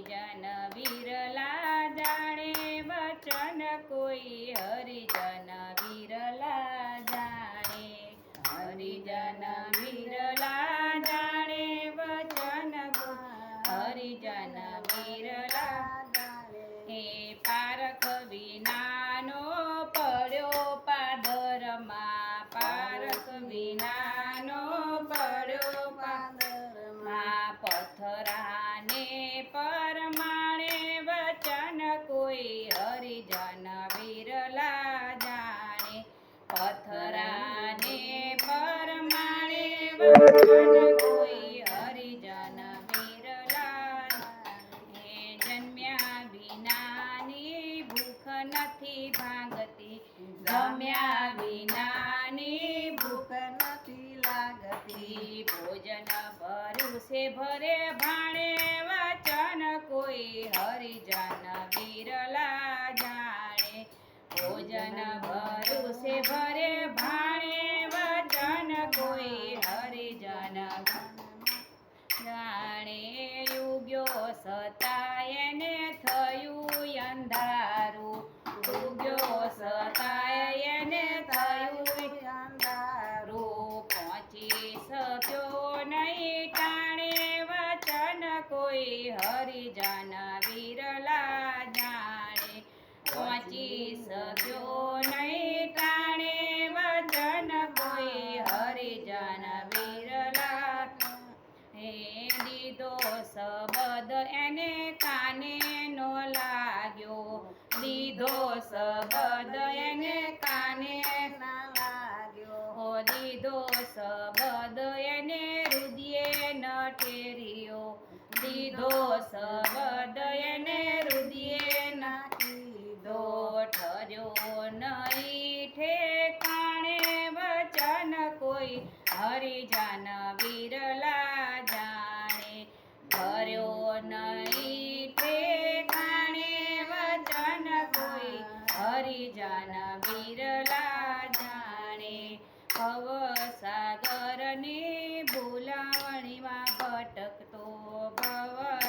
હરિજન નથી ભાંગતી જમ્યા વિનાની ભૂખ નથી ભોજન ભર્યું ભરે ભાણે વચન કોઈ હરિજન વિરલા જાણે ભોજન ભર્યું ભરે કોઈ હરિજન વિરલા જાણે. પહોંચી શક્યો નહીં ટાણે વચન. કોઈ હરિજન વિરલા હે દીધો શબદ એને કાને નો લાગ્યો. દીધો શબદ શબદ એને રુદિયે નાખી દો ઠર્યો નહીં ઠેકાણે વચન કોઈ. હરિજન વિરલા જાણે. ધર્યો નહીં ઠેકાણે વચન કોઈ. હરિજન વિરલા જાણે. ભવ સાગરની ભૂલાવણીમાં ભટકતો ભવ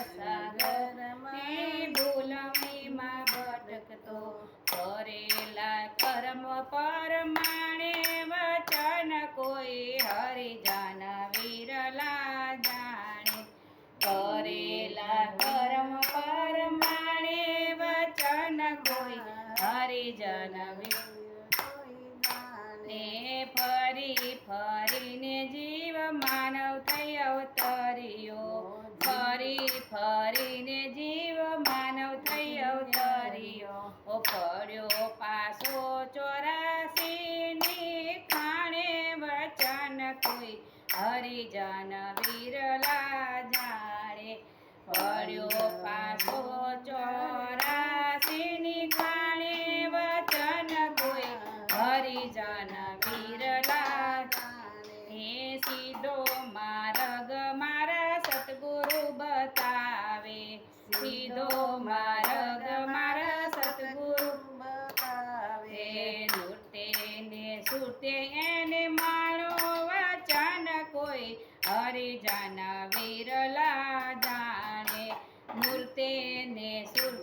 માનવ થઈ અવતર્યો. ફરી, ફરીને જીવ માનવ થઈ અવતર્યો. ઓ પડ્યો પાછો ચોરાસીની ખાણે વચન કોઈ. હરિજન વિરલા જાણે. પડ્યો પાછો ચોરાસીની ખાણે વચન કોઈ. હરિજન વિરલા સીધો માર્ગ મારા સતગુરુ બતાવે લૂટે ને સુરતે એને મારો વચન કોઈ હરિજન વિરલા જાણે. મૂર્તે ને સુરતે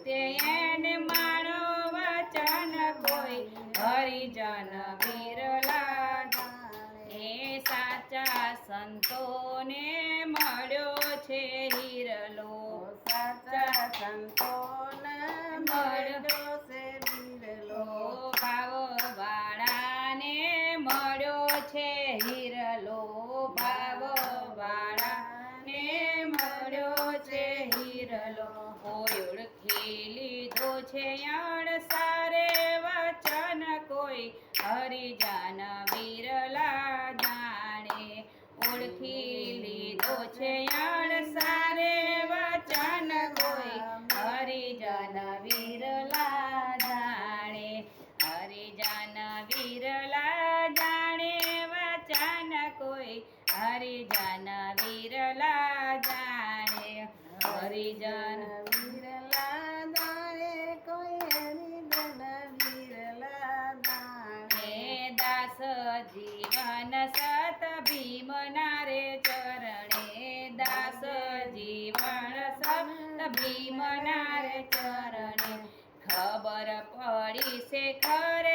હિરલો હોય ઓળખી લીધો છે યાણ હરિજન. વિરલા દાણે કોઈ હરિજન વિરલા દાણે દાસ જીવન સત ભીમના રે ચરણે દાસ જીવન સત ભીમ જમનાર ચરણે. ખબર પડી છે ખર